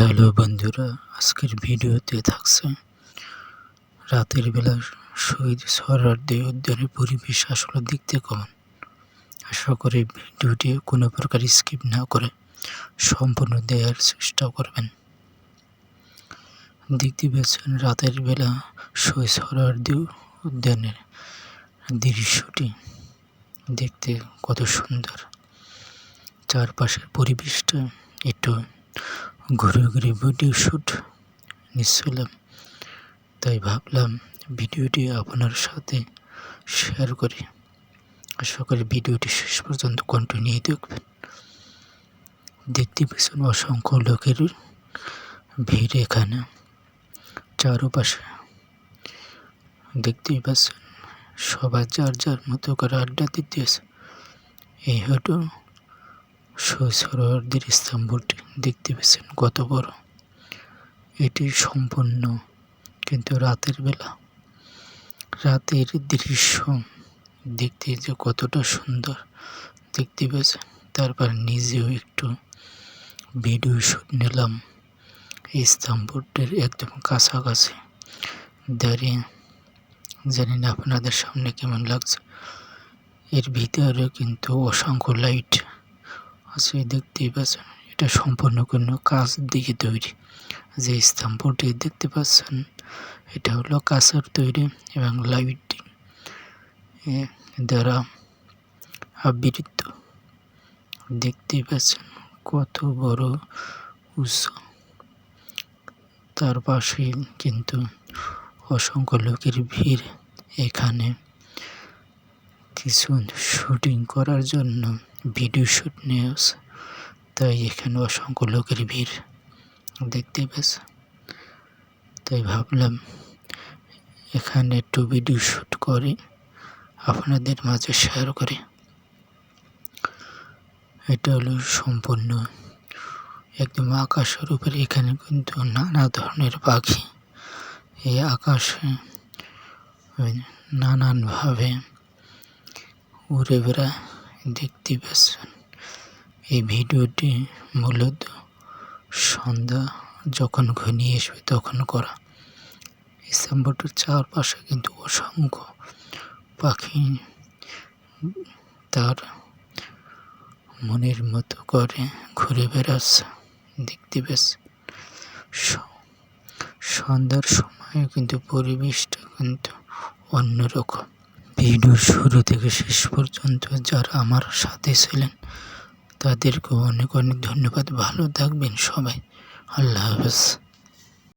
Hello বন্ধুরা, আজকের ভিডিওতে থাকছে রাতের বেলা শহীদ সহরার্দি উদ্যানের পরিবেশ আসলে দেখতে কেমন? আশা করি ভিডিওটি কোনো প্রকার স্কিপ না করে সম্পূর্ণ দেওয়ার চেষ্টা করবেন। দেখতে পেয়েছেন রাতের বেলা শহীদ সহরার্দি উদ্যানের দৃশ্যটি। দেখতে কত সুন্দর। চারপাশের পরিবেশটা একটু ঘুরে ঘুরে ভিডিও শ্যুট নিচ্ছিলাম। তাই ভাবলাম ভিডিওটি আপনার সাথে শেয়ার করি। আশা করি ভিডিওটি শেষ পর্যন্ত কন্টিনিউ দেখবেন। দেখতে পেয়েছেন অসংখ্য লোকের ভিড় এখানে, চারপাশে। দেখতেই পাচ্ছেন সবাই যার যার মতো করে আড্ডা দিতেছে। এই হয়তো সৈসরদের স্তম্ভটি। দেখতে পেয়েছেন কত বড়। এটি সম্পূর্ণ কিন্তু রাতের বেলা। রাতের দৃশ্য দেখতে যে কতটা সুন্দর দেখতে পেয়েছেন তারপর নিজেও একটু ভিডিও শ্যুট নিলাম। এই স্তম্ভটির একদম কাছাকাছি দাঁড়িয়ে জানি না আপনাদের সামনে কেমন লাগছে। এর ভিতরে কিন্তু অসংখ্য লাইট আছে, দেখতেই পাচ্ছেন এটা সম্পূর্ণ কোনো কাজ দিয়ে তৈরি। যে স্তম্ভটি দেখতে পাচ্ছেন, এটা হলো কাঁচের তৈরি এবং লাইটিং দ্বারা আবৃত। দেখতেই পাচ্ছেন কত বড় উৎস। তার পাশে কিন্তু অসংখ্য লোকের ভিড়। এখানে কিছু শুটিং করার জন্য ভিডিও শ্যুট নিউজ তাই এখানে অসংখ্য লোকের ভিড় দেখতে পেয়েছ। তাই ভাবলাম এখানে একটু ভিডিও শ্যুট করে, আপনাদের মাঝে শেয়ার করে। এটা হলো সম্পূর্ণ একদম আকাশের উপরে এখানে কিন্তু নানা ধরনের পাখি। এই আকাশে নানানভাবে উড়ে বেড়ায় দেখতে পাচ্ছেন এই ভিডিওটি মূলত সন্ধ্যা যখন ঘনিয়ে আসবে তখন করা। স্তম্ভটির চারপাশে কিন্তু অসংখ্য পাখি তার মনের মতো করে ঘুরে বেড়াচ্ছে, দেখতে বেশ সন্ধ্যার সময় কিন্তু পরিবেশটা কিন্তু অন্যরকম। ভিডিও শুরু থেকে শেষ পর্যন্ত যারা আমার সাথে ছিলেন তাদেরকে অনেক অনেক ধন্যবাদ। ভালো থাকবেন সবাই। আল্লাহ হাফেজ।